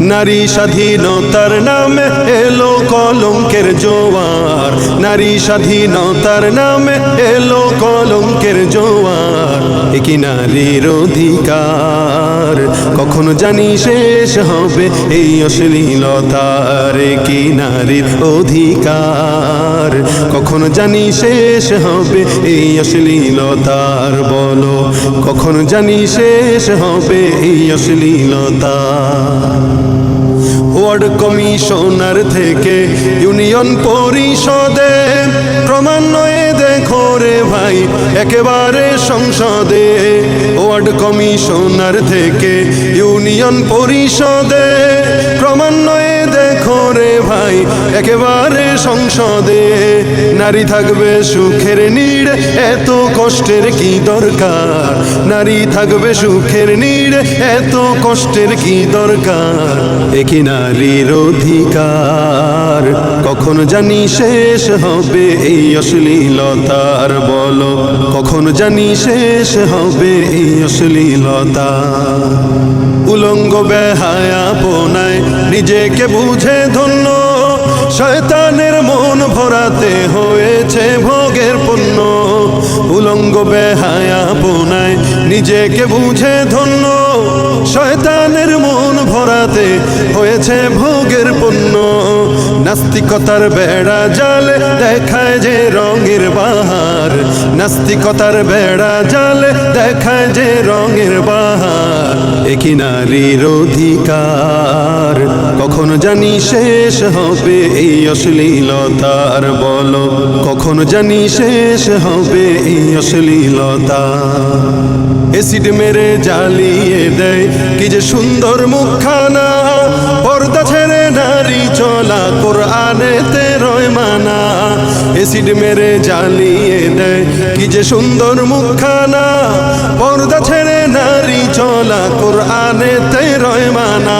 নারী স্বাধীনতার নামে এলো কলঙ্কের জোয়ার। নারী স্বাধীনতার নামে এলো কলঙ্কের জোয়ার। একই নারীর অধিকার, কখনো জানি শেষ হবে এই অশ্লীলতার। কি নারীর অধিকার। কখনো জানি শেষ হবে এই অশ্লীলতার বলো? কখনো জানি শেষ হবে এই অশ্লীলতা? ওয়ার্ড কমিশনার থেকে ইউনিয়ন পরিষদে ক্রমান্বয়ে দেখো রে ভাই, একেবারে সংসদে। ওয়ার্ড কমিশনার থেকে ইউনিয়ন পরিষদে ক্রমান্বয়ে রে ভাই, একেবারে সংসদে। নারী থাকবে সুখের নীড়, এত কষ্টের কি দরকার? নারী থাকবে সুখের নীড়, এত কষ্টের কি দরকার? একই নারীর অধিকার। কখন জানি শেষ হবে এই অশ্লীলতার বলো? কখন জানি শেষ হবে এই অশ্লীলতা? উলঙ্গ বেহায়া পোনায় নিজেকে বুঝে ধন্য। শয়তানের মন ভরাতে হয়েছে ভোগের পণ্য। উলঙ্গ বেহায়া পোনায় নিজেকে বুঝে ধন্য। শয়তানের মন ভরাতে হয়েছে ভোগের পণ্য। নাস্তিকতার বেড়া জালে দেখায় যে রঙের বাহার। নাস্তিকতার বেড়া জালে দেখায় যে রঙের বাহার। একই নারীর অধিকার? কখন জানি শেষ হবে এই অশ্লীলতার বলো। কখন জানি শেষ হবে এই অশ্লীলতা। এসিড মেরে জ্বালিয়ে দেয়, কি যে সুন্দর মুখখানা। কোরআনেতে রয় মানা, এসিড মেরে জ্বালিয়ে দেয়। কি যে সুন্দর মুখখানা, পর্দা ছেড়ে নারী চলা কোরআনেতে রয় মানা।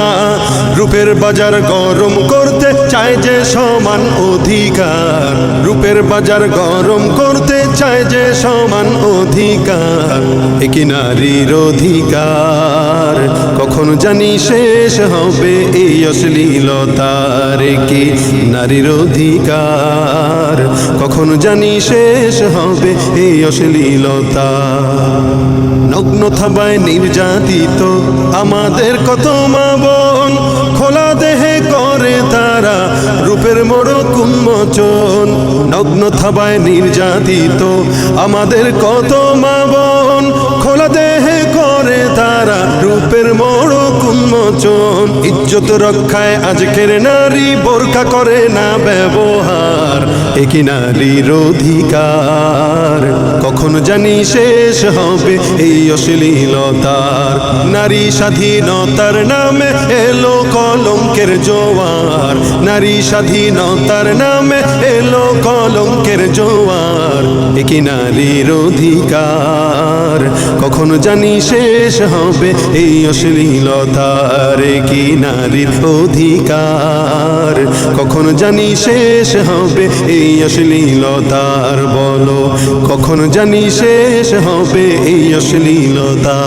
রূপের বাজার গরম করতে চায় যে সমান অধিকার। রূপের বাজার গরম করতে চায় যে সমান অধিকার। একই নারীর অধিকার, কখন জানি শেষ হবে এই অশ্লীলতার কি নারীর অধিকার? কখন জানি শেষ হবে এই অশ্লীলতা। নগ্ন থাবায় নির্যাতিত আমাদের কত মা বোন? খোলা দেহে করে তারা রূপের মোড় কুম্মোচন নগ্ন থাবায় নির্যাতিত আমাদের কত মা কুম্মোচন ইজ্জত রক্ষায় আজকের নারী বোরখা করে না ব্যবহার। একই নারীর অধিকার? কখন জানি শেষ হবে এই অশ্লীলতার। নারী স্বাধীনতার নামে এলো কলঙ্কের জোয়ার। নারী স্বাধীনতার নামে এলো কলঙ্কের জোয়ার। একই নারীর অধিকার? কখন জানি শেষ হবে এই অশ্লীলতার কি নারীর অধিকার? কখনো জানি শেষ হবে এই অশ্লীলতার বলো? কখনো জানি শেষ হবে এই অশ্লীলতা?